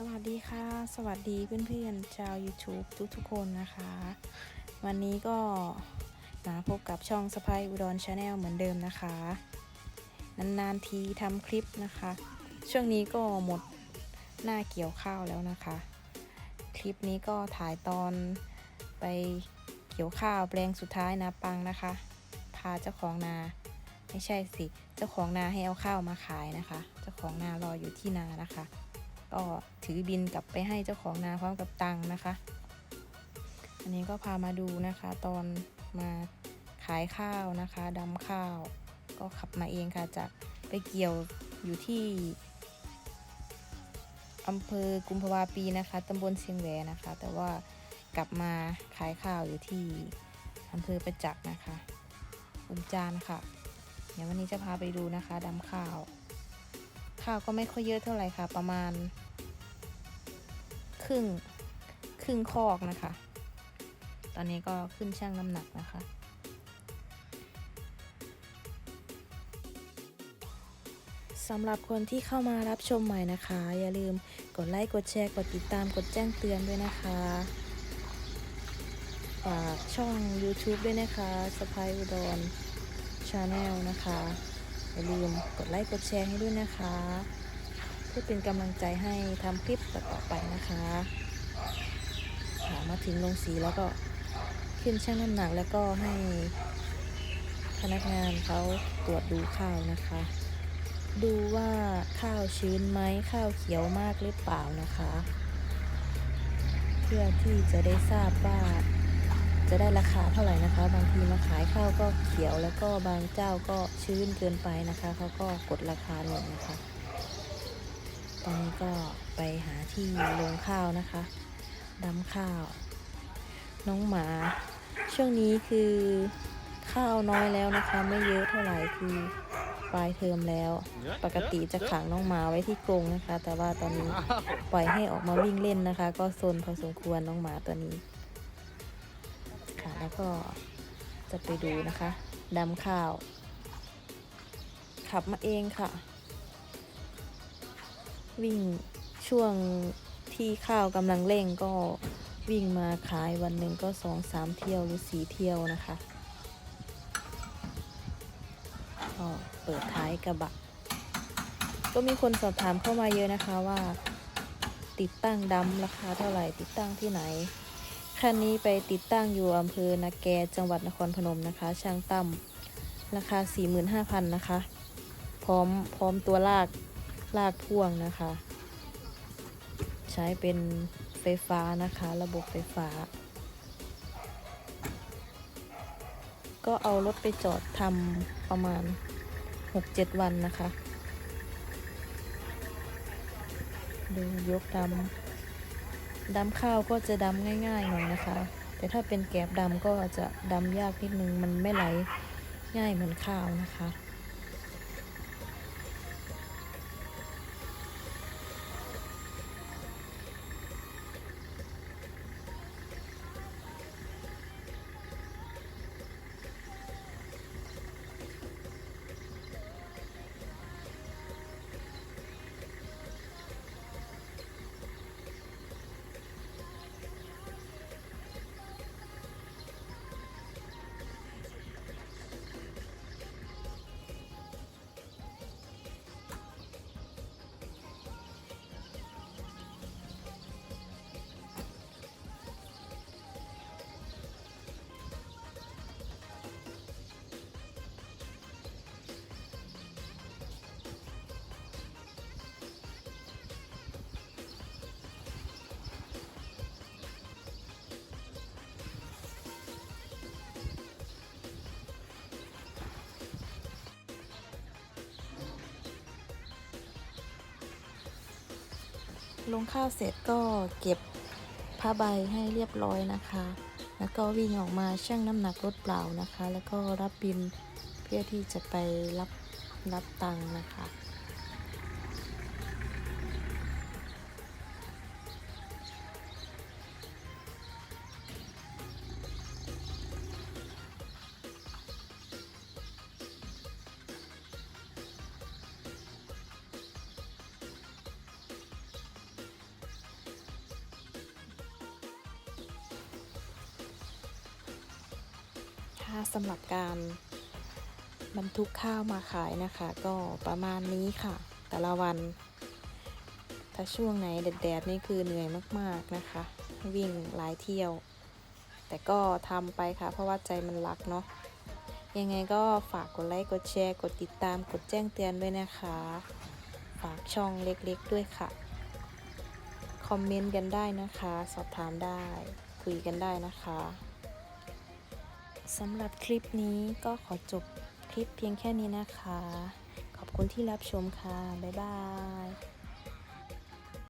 สวัสดีค่ะ สวัสดีเพื่อนๆชาว YouTube ทุกๆคนนะคะ วันนี้ก็มาพบกับช่องสไปอุดรชาแนลเหมือนเดิมนะคะ นานๆทีทำคลิปนะคะ ช่วงนี้ก็หมดหน้าเกี่ยวข้าวแล้วนะคะ คลิปนี้ก็ถ่ายตอนไปเกี่ยวข้าวแปลงสุดท้ายนาปังนะคะ พาเจ้าของนาไม่ใช่สิ เจ้าของนาให้เอาข้าวมาขายนะคะ เจ้าของนารออยู่ที่นานะคะ ก็ถือบินกลับไปให้เจ้าของนาพร้อมกับตังค์นะคะ อันนี้ก็พามาดูนะคะ ตอนมาขายข้าวนะคะดำข้าว ก็ขับมาเองค่ะจากไปเกี่ยวอยู่ที่อำเภอกุมภาวาปีนะคะตำบลเชียงแหวนะคะ แต่ว่ากลับมาขายข้าวอยู่ที่อำเภอประจักษ์นะคะอุมจานค่ะ เดี๋ยววันนี้จะพาไปดูนะคะดำข้าว ข้าวก็ไม่ค่อยเยอะเท่าไหร่ค่ะ ประมาณ ครึ่งครึ่งคอกนะคะ ตอนนี้ก็ขึ้นช่างน้ำหนักนะคะสำหรับคนที่เข้ามารับชมใหม่นะคะ อย่าลืมกดไลค์กดแชร์กดติดตามกดแจ้งเตือนด้วยนะคะฝากช่อง YouTube ด้วยนะคะสไปอุดรชาแนลนะคะ อย่าลืมกดไลค์กดแชร์ให้ด้วยนะคะ พื่อเป็นกำลังใจให้ทำคลิปต่อไปนะคะค่ะมาถึงลงสีแล้วก็ขึ้นช่างน้ำหนักแล้วก็ให้พนักงานเขาตรวจดูข้าวนะคะ ดูว่าข้าวชื้นไหมข้าวเขียวมากหรือเปล่านะคะ เพื่อที่จะได้ทราบว่าจะได้ราคาเท่าไหร่นะคะ บางทีมาขายข้าวก็เขียวแล้วก็บางเจ้าก็ชื้นเกินไปนะคะเขาก็กดราคาลงนะคะ ตอนนี้ก็ไปหาที่ลงข้าวนะคะดำข้าว น้องหมา ช่วงนี้คือข้าวน้อยแล้วนะคะ ไม่เยอะเท่าไหร่คือปลายเทอมแล้ว ปกติจะขังน้องหมาไว้ที่กรงนะคะ แต่ว่าตอนนี้ปล่อยให้ออกมาวิ่งเล่นนะคะ ก็ซนพอสมควรน้องหมาตัวนี้ ค่ะแล้วก็จะไปดูนะคะดำข้าว ขับมาเองค่ะ วิ่งช่วงที่ข้าวกำลังเร่งก็วิ่งมาขายวันหนึ่งก็สองสามเที่ยวหรือสี่เที่ยวนะคะก็เปิดท้ายกระบะ ก็มีคนสอบถามเข้ามาเยอะนะคะว่า ติดตั้งดำราคาเท่าไหร่ติดตั้งที่ไหนคันนี้ไปติดตั้งอยู่อำเภอนาแกจังหวัดนครพนมนะคะ ช่างตั้มราคา 45,000 นะคะ พร้อมพร้อมตัวลาก ลากพ่วงนะคะ ใช้เป็นไฟฟ้านะคะ ระบบไฟฟ้า ก็เอารถไปจอดทำประมาณ 6-7 วันนะคะ ดูยกดำดำข้าวก็จะดำง่ายๆหน่อยนะคะ แต่ถ้าเป็นแกบดำก็จะดำยากนิดนึง มันไม่ไหลง่ายเหมือนข้าวนะคะ ลงข้าวเสร็จก็เก็บผ้าใบให้เรียบร้อยนะคะ แล้วก็วิ่งออกมาชั่งน้ำหนักรถเปล่านะคะ แล้วก็รับบินเพื่อที่จะไปรับรับตังค์นะคะ ค่ะสำหรับการบรรทุกข้าวมาขายนะคะ ก็ประมาณนี้ค่ะ แต่ละวัน ถ้าช่วงไหนแดดๆนี่คือเหนื่อยมากๆนะคะ วิ่งหลายเที่ยว แต่ก็ทำไปค่ะ เพราะว่าใจมันรักเนาะยังไงก็ฝากกดไลค์ กดแชร์ กดติดตาม กดแจ้งเตือนด้วยนะคะ ฝากช่องเล็กๆด้วยค่ะ คอมเมนต์กันได้นะคะ สอบถามได้ คุยกันได้นะคะ สำหรับคลิปนี้ก็ขอจบคลิปเพียงแค่นี้นะคะ ขอบคุณที่รับชมค่ะ บ๊ายบาย